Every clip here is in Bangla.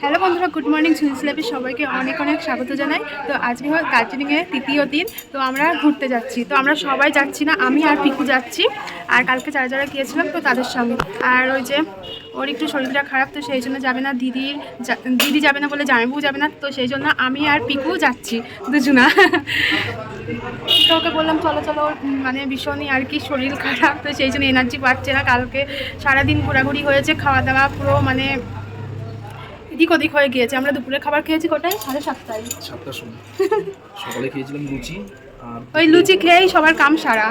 হ্যালো বন্ধুরা গুড মর্নিং সুইস সবাইকে অনেক অনেক স্বাগত জানাই। তো আজকে হয় দার্জিলিংয়ের তৃতীয় দিন, তো আমরা ঘুরতে যাচ্ছি। তো আমরা সবাই যাচ্ছি না, আমি আর পিকু যাচ্ছি। আর কালকে যারা যারা গিয়েছিলাম, তো তাদের সঙ্গে আর ওই যে, ওর একটু শরীরটা খারাপ, তো সেই জন্য যাবে না, দিদির দিদি যাবে না বলে জামাইবু যাবে না, তো সেই জন্য আমি আর পিকু যাচ্ছি দুজনা। তো ওকে বললাম, চলো চলো, ওর মানে ভীষণই আর কি শরীর খারাপ, তো সেই জন্য এনার্জি পাচ্ছে না। কালকে সারাদিন ঘোরাঘুরি হয়েছে, খাওয়া দাওয়া পুরো মানে এদিক ওদিক হয়ে গিয়েছে। আমরা দুপুরে খাবার খেয়েছি কোটায় সাড়ে সাতটায়। সাতটার সময়। সকালে খেয়েছিলাম লুচি আর ওই লুচি খেয়েই সবার কাম সারা।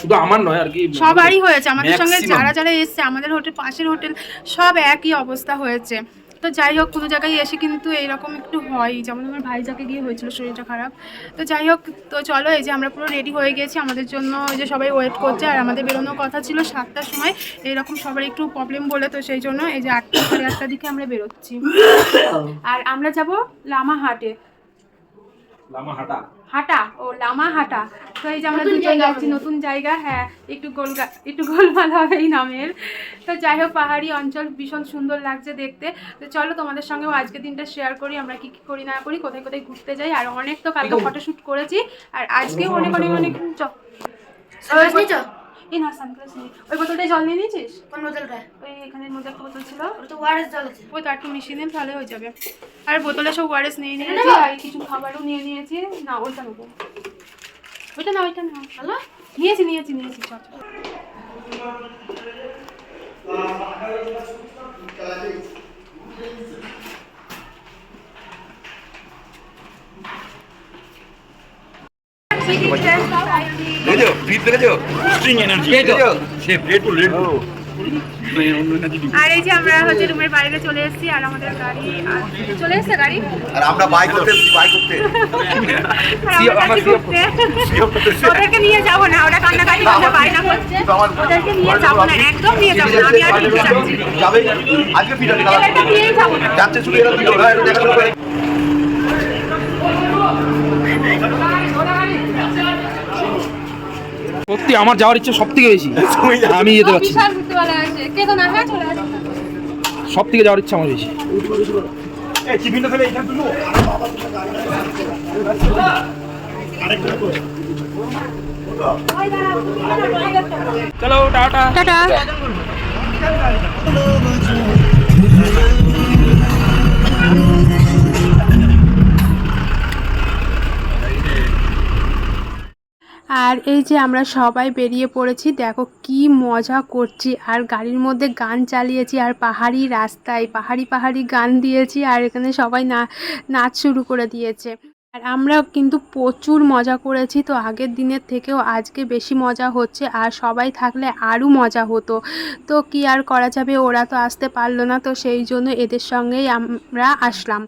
শুধু আমার নয় আর কি সবারই হয়েছে। আমাদের সঙ্গে। যারা যারা এসছে আমাদের হোটেল পাশের হোটেল সব একই অবস্থা হয়েছে। তো যাই হোক কোনো জায়গায় এসে কিন্তু এইরকম একটু হয়। যেমন আমার ভাই যাকে গিয়ে হয়েছিল শরীরটা খারাপ। তো যাই হোক তো চলো এই যে আমরা পুরো রেডি হয়ে গেছি। আমাদের জন্য ওই যে সবাই ওয়েট করছে আর আমাদের বেরোনোর কথা ছিল সাতটার সময়। এইরকম সবার একটু প্রবলেম বলে তো সেই জন্য এই যে আটটা সাড়ে আটটার দিকে আমরা বেরোচ্ছি। আর আমরা যাব লামা হাটে লামা হাঁটা ও লামা হাঁটা। তো এই যে আমরা দুজন যাচ্ছি নতুন জায়গা হ্যাঁ একটু গোলগা একটু গোলমাল হবে এই নামের। তো যাই হোক পাহাড়ি অঞ্চল ভীষণ সুন্দর লাগছে দেখতে। তো চলো তোমাদের সঙ্গেও আজকে দিনটা শেয়ার করি আমরা কি কি করি না করি কোথায় কোথায় ঘুরতে যাই। আর অনেক তো কালকে ফটোশ্যুট করেছি আর আজকেও অনেক অনেক অনেক চ- এই না সানগ্লাস নেই ওই বোতলটায় জল নিয়ে নিয়েছিস? কোন বোতলটা? ওই এখানের মধ্যে একটা বোতল ছিল। ওটা তো ওয়ারেস জল আছে। ওই তো একটু মিশিয়ে নিন তাহলে হয়ে যাবে। আর বোতলে সব ওয়ারেস নিয়ে নিয়েছি আর কিছু খাবারও নিয়ে নিয়েছি। না ওইটা নেব। ওইটা না ওইটা না হ্যালো নিয়েছি নিয়েছি নিয়েছি চল চল। দেখেছ ফিট দেখেছ স্ট্রিং এনার্জি দেখেছ সে রেড টু রেড আর এই যে আমরা হচ্ছে রুমের বাইরে চলে এসেছি আর আমাদের গাড়ি চলে এসেছে গাড়ি? আর আমরা বাইক করতে বাইক করতে। ওদেরকে নিয়ে যাব না ওরা কান্নাকাটি করছে বাইরে করছে। ওদেরকে নিয়ে যাব না একদম নিয়ে যাব না আমি আর যাবে। আজকে নিয়েই যাব যাচ্ছে শুধু এরা দুটো দেখা শুরু করে সত্যি আমার যাওয়ার ইচ্ছা সব থেকে বেশি আমি যেতে পারছি হ্যাঁ সব থেকে যাওয়ার ইচ্ছা আমার বেশি। এই টিফিনটা ফেলে এখানে তুলো চলো টাটা। টাটা। আর এই যে আমরা সবাই বেরিয়ে পড়েছি, দেখো কি মজা করছি। আর গাড়ির মধ্যে গান চালিয়েছি, আর পাহাড়ি রাস্তায় পাহাড়ি পাহাড়ি গান দিয়েছি, আর এখানে সবাই না, নাচ শুরু করে দিয়েছে। আর আমরা কিন্তু প্রচুর মজা করেছি, তো আগের দিনের থেকেও আজকে বেশি মজা হচ্ছে, আর সবাই থাকলে আরও মজা হতো। তো কি আর করা যাবে, ওরা তো আসতে পারল না, তো সেই জন্য এদের সঙ্গেই আমরা আসলাম।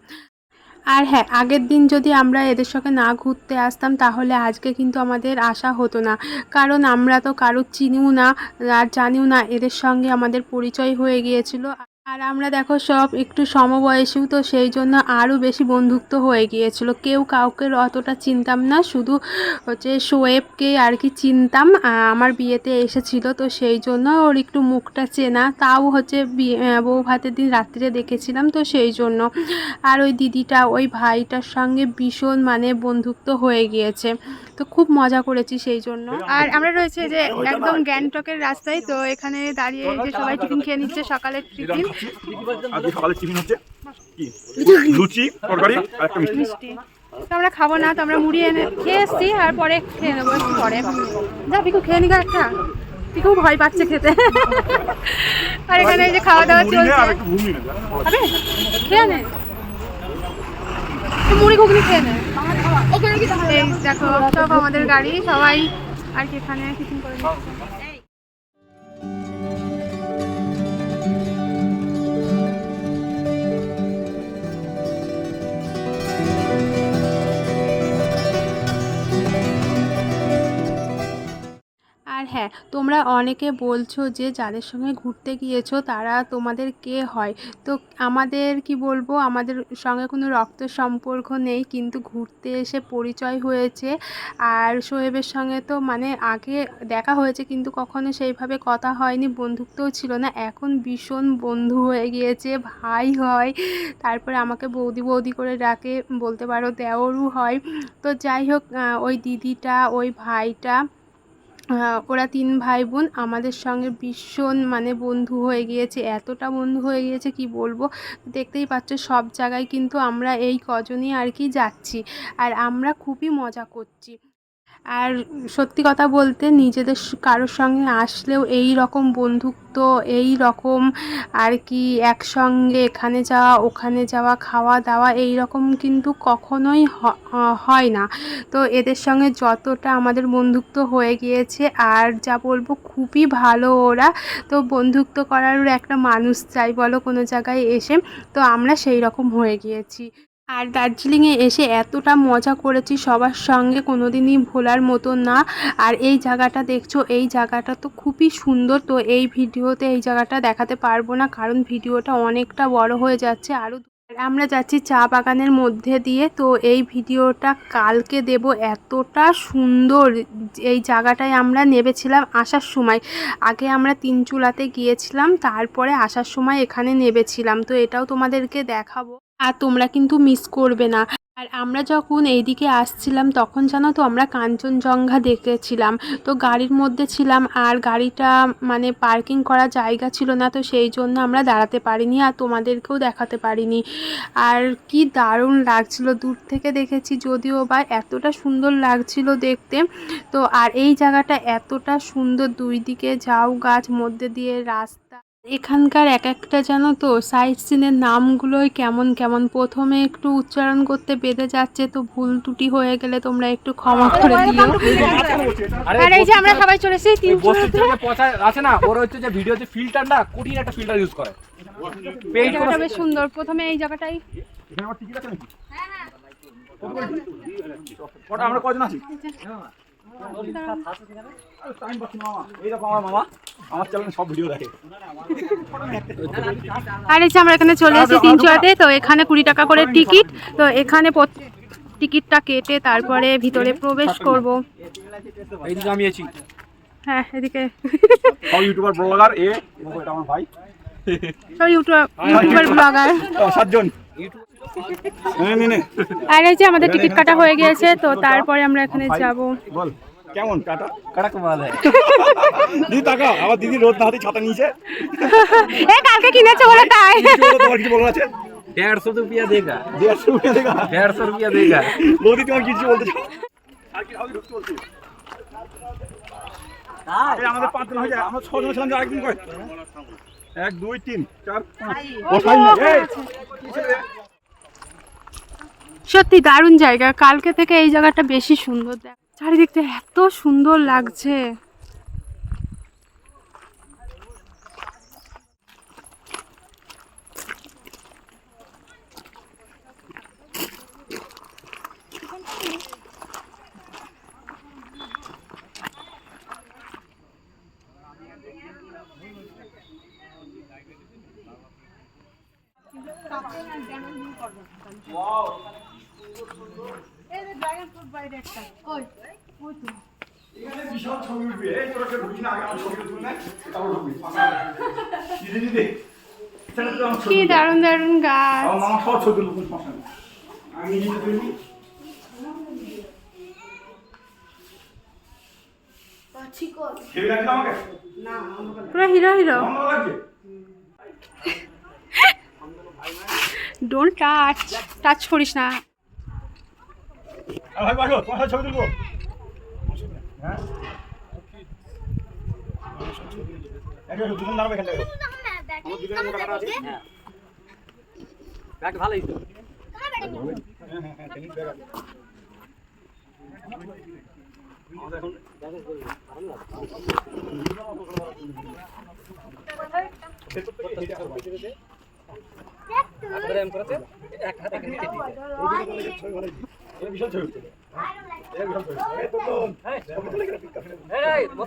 আর হ্যাঁ আগের দিন যদি আমরা এদের সঙ্গে না ঘুরতে আসতাম, তাহলে আজকে কিন্তু আমাদের আসা হতো না। কারণ আমরা তো কারোর চিনিও না, আর জানিও না, এদের সঙ্গে আমাদের পরিচয় হয়ে গিয়েছিল। আর আমরা দেখো সব একটু সমবয়সীও, তো সেই জন্য আরও বেশি বন্ধুত্ব হয়ে গিয়েছিল। কেউ কাউকে অতটা চিনতাম না, শুধু হচ্ছে শোয়েবকে আর কি চিনতাম আমার বিয়েতে এসেছিল, তো সেই জন্য ওর একটু মুখটা চেনা। তাও হচ্ছে বউ ভাতের দিন রাত্রিরে দেখেছিলাম, তো সেই জন্য। আর ওই দিদিটা, ওই ভাইটার সঙ্গে ভীষণ মানে বন্ধুত্ব হয়ে গিয়েছে। তো খুব মজা করেছি সেই জন্য। আর আমরা রয়েছে যে একদম গ্যাংটকের রাস্তায়, তো এখানে দাঁড়িয়ে যে সবাই টিফিন খেয়ে নিচ্ছে সকালের টিফিন আজকে সকালে টিফিন হচ্ছে কি? লুচি। তরকারি আর একটা মিষ্টি। তো আমরা খাব না তো আমরা মুড়ি এনে খেয়ে এসছি আর পরে খেয়ে নেব একটু পরে। যা পিকু খেয়ে নিগা একটা। পিকু ভয় পাচ্ছে খেতে। আর এখানে যে খাওয়া দাওয়া মুড়ি চলছে। খাবে খেয়ে নে। মুড়ি ঘুগনি খেয়ে নে। দেখো সব আমাদের গাড়ি সবাই আর কি এখানে টিফিন করে নিচ্ছে। হ্যাঁ তোমরা অনেকে বলছো যে যাদের সঙ্গে ঘুরতে গিয়েছো তারা তোমাদের কে হয়? তো আমাদের কি বলব, আমাদের সঙ্গে কোনো রক্ত সম্পর্ক নেই, কিন্তু ঘুরতে এসে পরিচয় হয়েছে। আর সোহেবের সঙ্গে তো মানে আগে দেখা হয়েছে, কিন্তু কখনো সেইভাবে কথা হয়নি, বন্ধুত্বও ছিল না। এখন ভীষণ বন্ধু হয়ে গিয়েছে, ভাই হয়। তারপরে আমাকে বৌদি বৌদি করে ডাকে, বলতে পারো দেওরও হয়। তো যাই হোক ওই দিদিটা, ওই ভাইটা ওরা তিন ভাই বোন আমাদের সঙ্গে ভীষণ মানে বন্ধু হয়ে গিয়েছে। এতটা বন্ধু হয়ে গিয়েছে, কি বলব? দেখতেই পাচ্ছ, সব জায়গায় কিন্তু আমরা এই কজনই আর কি যাচ্ছি। আর আমরা খুবই মজা করছি। আর সত্যি কথা বলতে নিজেদের কারোর সঙ্গে আসলেও এই রকম বন্ধুত্ব, এই রকম আর কি একসঙ্গে এখানে যাওয়া, ওখানে যাওয়া, খাওয়া দাওয়া এই রকম কিন্তু কখনোই হয় না। তো এদের সঙ্গে যতটা আমাদের বন্ধুত্ব হয়ে গিয়েছে আর যা বলব খুবই ভালো ওরা। তো বন্ধুত্ব করার একটা মানুষ চাই বলো কোনো জায়গায় এসে। তো আমরা সেই রকম হয়ে গিয়েছি। আর দার্জিলিংয়ে এসে এতটা মজা করেছি, সবার সঙ্গে কোনো দিনই ভোলার মতো না। আর এই জায়গাটা দেখছ, এই জায়গাটা তো খুবই সুন্দর, তো এই ভিডিওতে এই জায়গাটা দেখাতে পারব না, কারণ ভিডিওটা অনেকটা বড় হয়ে যাচ্ছে, আরও আর আমরা যাচ্ছি চা বাগানের মধ্যে দিয়ে। তো এই ভিডিওটা কালকে দেব এতটা সুন্দর। এই জায়গাটায় আমরা নেবেছিলাম আসার সময়। আগে আমরা তিন চুলাতে গিয়েছিলাম, তারপরে আসার সময় এখানে নেবেছিলাম। তো এটাও তোমাদেরকে দেখাবো। আর তোমরা কিন্তু মিস করবে না। আর আমরা যখন এইদিকে আসছিলাম, তখন জানো তো আমরা কাঞ্চনজঙ্ঘা দেখেছিলাম। তো গাড়ির মধ্যে ছিলাম আর গাড়িটা মানে পার্কিং করার জায়গা ছিল না, তো সেই জন্য আমরা দাঁড়াতে পারিনি আর তোমাদেরকেও দেখাতে পারিনি। আর কি দারুণ লাগছিল, দূর থেকে দেখেছি যদিও বা এতটা সুন্দর লাগছিল দেখতে। তো আর এই জায়গাটা এতটা সুন্দর, দুই দিকে ঝাউ গাছ, মধ্যে দিয়ে রাস্তা এখানকার এক একটা জানো তো সাইট সিনের নামগুলোই কেমন কেমন। প্রথমে একটু উচ্চারণ করতে বেঁধে যাচ্ছে তো ভুল ত্রুটি হয়ে গেলে তোমরা একটু ক্ষমা করে দিও। আর এই যে আমরা সবাই চলে এসেছি তিন পচা আছে না ওর হচ্ছে যে ভিডিওতে ফিল্টার না কঠিন একটা ফিল্টার ইউজ করে। এই জায়গাটা বেশ সুন্দর প্রথমে এই জায়গাটাই। এখানে আমার টিকিট আছে নাকি? কটা আমরা কজন আছি? আর এই যে আমরা এখানে চলে এসেছি তিন চুয়াতে তো এখানে কুড়ি টাকা করে টিকিট। তো এখানে টিকিটটা কেটে তারপরে ভিতরে প্রবেশ করব। হ্যাঁ এদিকে। ইউটিউবার ব্লগার এ এটা আমার ভাই। ইউটিউবার ব্লগার সাতজন নে, নে, নে। হ্যাঁ, আর এই যে আমাদের টিকিট কাটা হয়ে গিয়েছে তো তারপরে আমরা এখানে যাব। বল কেমন কাটা? কাটা টাকা আমার দিদি রোদ না হাতে ছাতা নিয়েছে। এ কালকে কিনেছে বলে তাই। তোমার কিছু আছে? দেড়শো রুপিয়া দেগা। দেড়শো রুপিয়া দেগা? দেড়শো রুপিয়া দেগা। বৌদি তোমার কিছু বলতে চাও? আর কি আমি ঢুকতে বলছি। আমাদের পাঁচ দিন হয়ে যায় আমরা ছিলাম আরেকদিন কয় এক দুই তিন চার পাঁচ। ও সাইন সত্যি দারুণ জায়গা। কালকে থেকে এই জায়গাটা বেশি সুন্দর দেখ চারিদিকটা এত সুন্দর লাগছে। বিশাল ছবি উঠবে এই তোরা ঢুকবি না আগে আমার ছবিটা তুলে তারপর ঢুকবি দিদি দিদি কি দারুণ দারুণ গাছ। আমার মামা সব ছবি তুলবো আমি নিজে পুরো হিরো হিরো। লাগছে ডোন্ট টাচ টাচ করিস না হ্যাঁ ভালোই তো হ্যাঁ হ্যাঁ হ্যাঁ এখন আপনারা what's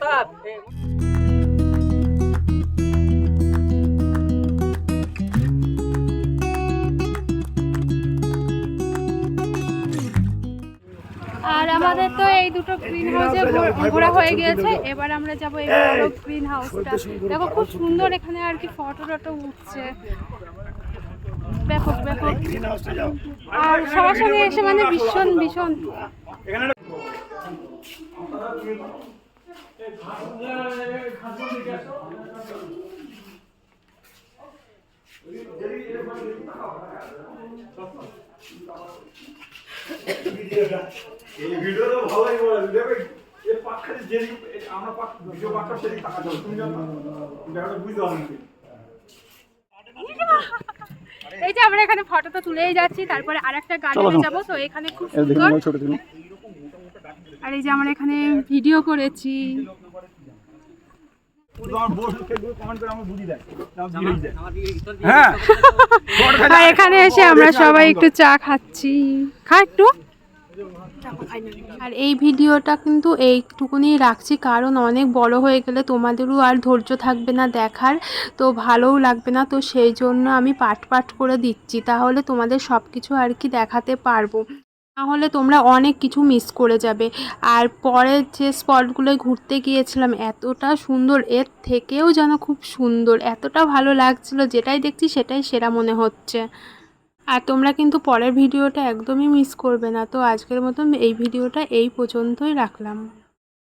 করতে আর আমাদের তো এই দুটো গ্রিন হাউসে ঘোরা হয়ে গিয়েছে। এবার আমরা যাব এই বড় গ্রিন হাউসটা দেখো খুব সুন্দর এখানে আর কি ফটো টটো উঠছে। ব্যাপক ব্যাপক আর সবার সঙ্গে এসে মানে ভীষণ ভীষণ। এই ভিডিও তো ভালোই বলে দেবে এই পাখা যেদিক আমরা পাখ ভিডিও পাখা সেদিক তাকাতে হবে তুমি জানো? ব্যাপারটা বুঝতে হবে এই যে আমরা এখানে ফটো তো তুলেই যাচ্ছি তারপরে আর একটা গার্ডেনে যাব তো এখানে খুব সুন্দর। আর এই যে আমরা এখানে ভিডিও করেছি। হ্যাঁ। আর এখানে এসে আমরা সবাই একটু চা খাচ্ছি। খা একটু। আর এই ভিডিওটা কিন্তু এইটুকুনি রাখছি, কারণ অনেক বড় হয়ে গেলে তোমাদেরও আর ধৈর্য থাকবে না দেখার, তো ভালোও লাগবে না, তো সেই জন্য আমি পাট পাট করে দিচ্ছি, তাহলে তোমাদের সব কিছু আর কি দেখাতে পারব। তাহলে তোমরা অনেক কিছু মিস করে যাবে। আর পরের যে স্পটগুলোয় ঘুরতে গিয়েছিলাম, এতটা সুন্দর, এর থেকেও যেন খুব সুন্দর, এতটা ভালো লাগছিল, যেটাই দেখছি সেটাই সেরা মনে হচ্ছে। আর তোমরা কিন্তু পরের ভিডিওটা একদমই মিস করবে না। তো আজকের মতন এই ভিডিওটা এই পর্যন্তই রাখলাম।